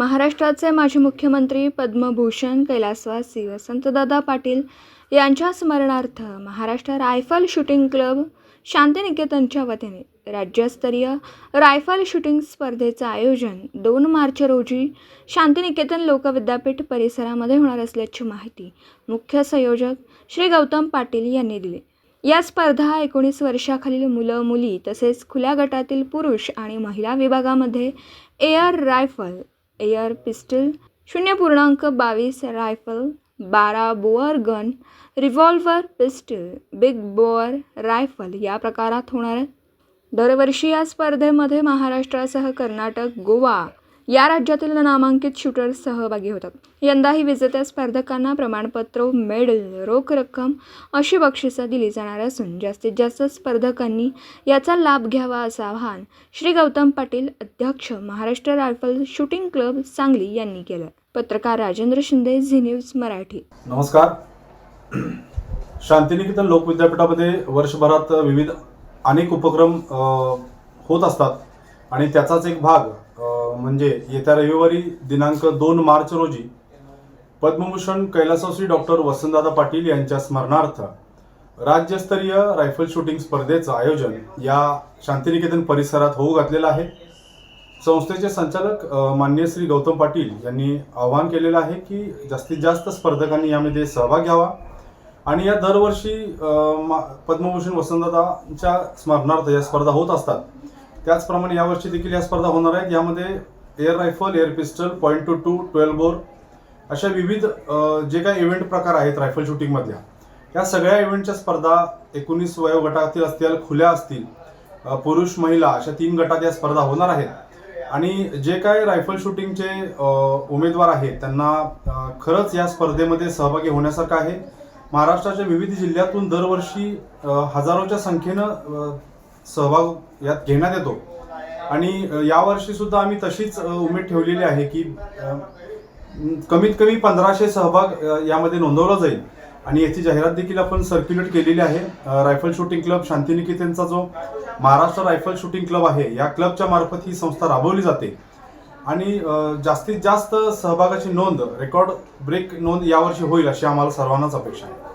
महाराष्ट्राचे माजी मुख्यमंत्री पद्मभूषण कैलासवासी वसंतदादा पाटील यांच्या स्मरणार्थ महाराष्ट्र रायफल शूटिंग क्लब शांतिनिकेतनच्या वतीने राज्यस्तरीय रायफल शूटिंग स्पर्धेचं आयोजन दोन मार्च रोजी शांतिनिकेतन लोकविद्यापीठ परिसरामध्ये होणार असल्याची माहिती मुख्य संयोजक श्री गौतम पाटील यांनी दिली. या स्पर्धा एकोणीस वर्षाखालील मुलं मुली तसेच खुल्या गटातील पुरुष आणि महिला विभागामध्ये एअर रायफल एअर पिस्टल शून्य पूर्णांक बावीस रायफल बारा bore gun revolver pistol big bore rifle या प्रकारात होणार आहे. दरवर्षी या स्पर्धेमध्ये महाराष्ट्रासह कर्नाटक गोवा या राज्यातील नामांकित शूटर्स सहभागी होतात. यंदाही विजेत्या स्पर्धकांना प्रमाणपत्र मेडल रोख रक्कम अशी बक्षिसं दिली जाणार असून जास्तीत जास्त स्पर्धकांनी याचा लाभ घ्यावा असं आवाहन श्री गौतम पाटील अध्यक्ष Maharashtra rifle shooting club Sangli यांनी केलं पत्रकार राजेंद्र शिंदे झी न्यूज मराठी. नमस्कार. शांतिनिकेतन लोक विद्यापीठामध्ये वर्षभरात विविध अनेक उपक्रम होत असतात आणि त्याचाच एक भाग म्हणजे येत्या रविवारी दिनांक दोन मार्च रोजी पद्मभूषण कैलासवासी डॉक्टर वसंतदादा पाटील यांच्या स्मरणार्थ राज्यस्तरीय रायफल शूटिंग स्पर्धेचं आयोजन या शांतिनिकेतन परिसरात होऊ घातलेलं आहे. संस्थेचे संचालक माननीय श्री गौतम पाटील यांनी आवाहन केलेलं आहे की जास्तीत जास्त स्पर्धकांनी यामध्ये सहभाग घ्यावा आणि या दरवर्षी मा- पद्मभूषण वसंतदादांच्या स्मरणार्थ या स्पर्धा होत असतात. त्याचप्रमाणे यावर्षी देखील या स्पर्धा होणार आहेत. यामध्ये air rifle air pistol point two two twelve bore अशा विविध जे काही इव्हेंट प्रकार आहेत रायफल शूटिंगमधल्या या सगळ्या इव्हेंटच्या स्पर्धा एकोणीस वयोगटातील असतील खुल्या असतील पुरुष महिला अशा तीन गटात या स्पर्धा होणार आहेत. आणि जे काय रायफल शूटिंगचे उमेदवार आहेत त्यांना खरंच या स्पर्धेमध्ये सहभागी होण्यासारखं आहे. महाराष्ट्राच्या विविध जिल्ह्यातून दरवर्षी हजारोच्या संख्येनं सहभाग यात घेण्यात येतो. आणि यावर्षी सुद्धा आम्ही तशीच उमेद ठेवलेली आहे की कमीत कमी पंधराशे सहभाग यामध्ये नोंदवला जाईल. आणि याची जाहिरात देखील आपण सर्क्युलेट केलेली आहे. रायफल शूटिंग क्लब शांतिनिकेतनचा जो महाराष्ट्र रायफल शूटिंग क्लब आहे या क्लबच्या मार्फत ही संस्था राबवली जाते. आणि जास्तीत जास्त सहभागाची नोंद रेकॉर्ड ब्रेक नोंद यावर्षी होईल अशी आम्हाला सर्वांनाच अपेक्षा आहे.